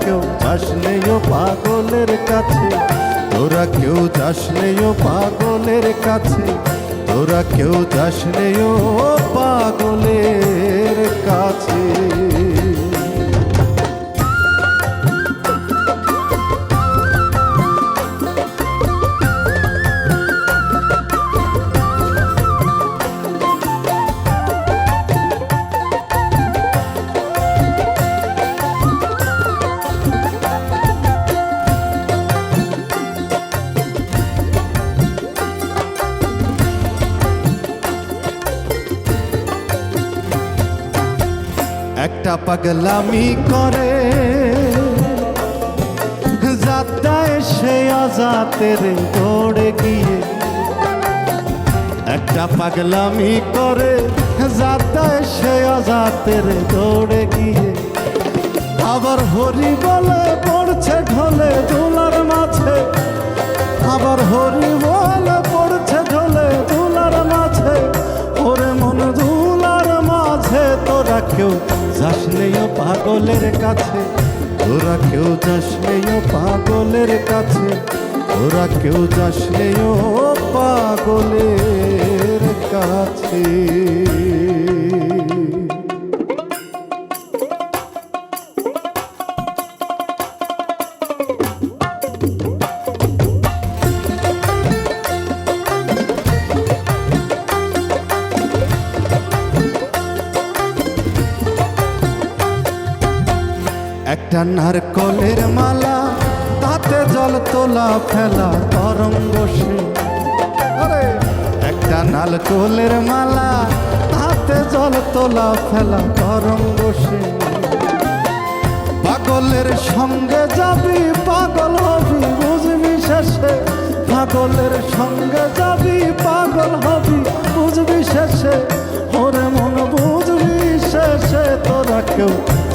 কেউ যাস ও পাগলের কাছে। তোরা কেউ যাস ও পাগলের কাছে। তোরা কেউ যাস ও পাগলের কাছে। একটা পাগলামি করে। যাত্রায় সে অজাতের দৌড়ে গিয়ে একটা পাগলামি করে। যাত্রায় সে অজাতের দৌড়ে গিয়ে আবার হরি বলে পড়ছে ঢলে দোলার কেউ যাস পাগলের কাছে তোরা কেউ যাস পাগলের কাছে তোরা কেউ যাস পাগলের কাছে। একটা নারকলের মালা, তাতে জল তোলা ফেলা তরঙ্গ সে। একটা নারকলের মালা, তাতে জল তোলা ফেলা তরঙ্গ সে। পাগলের সঙ্গে যাবি, পাগল হবি, বুঝবি শেষে। পাগলের সঙ্গে যাবি, পাগল হবি, বুঝবি শেষে। ওরে মন, বুঝবি শেষে, তোরা কেউ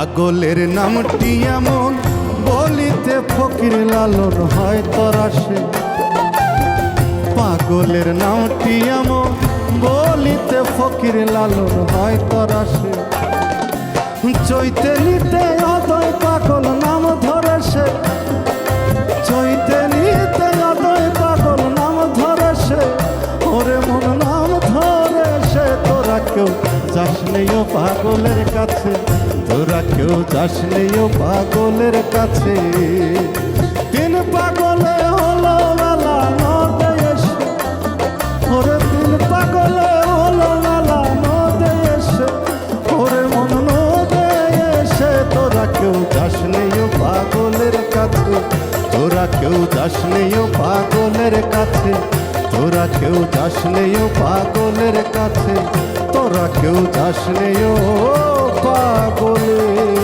পাগলের নামটি এমন, বলিতে ফকির লালন হয় তরাসে পাগলের নামটি এমন, বলিতে ফকির লালন হয় তরাসে চৈতে নিতে অদয় পাগল নাম ধরে সে। চৈতে নিতে অদয় পাগল নাম ধরে সে। ওরে মন নাম ধরে সে, তোরা কেউ যাস নেই পাগলের কাছে। তোরা কেউ যাস নেই ও পাগলের কাছে। তিন পাগলে হলো বেলা নদে এসে। ওরে তিন পাগলে হলো বেলা নদে এসে। ওরে মন নদে এসে, তোরা কেউ যাস নেই ও পাগলের কাছে। তোরা কেউ যাস নেই ও পাগলের কাছে। তোরা কেউ যাস নেই ও পাগলের কাছে। তোরা কেউ যাস নেই পাগলে।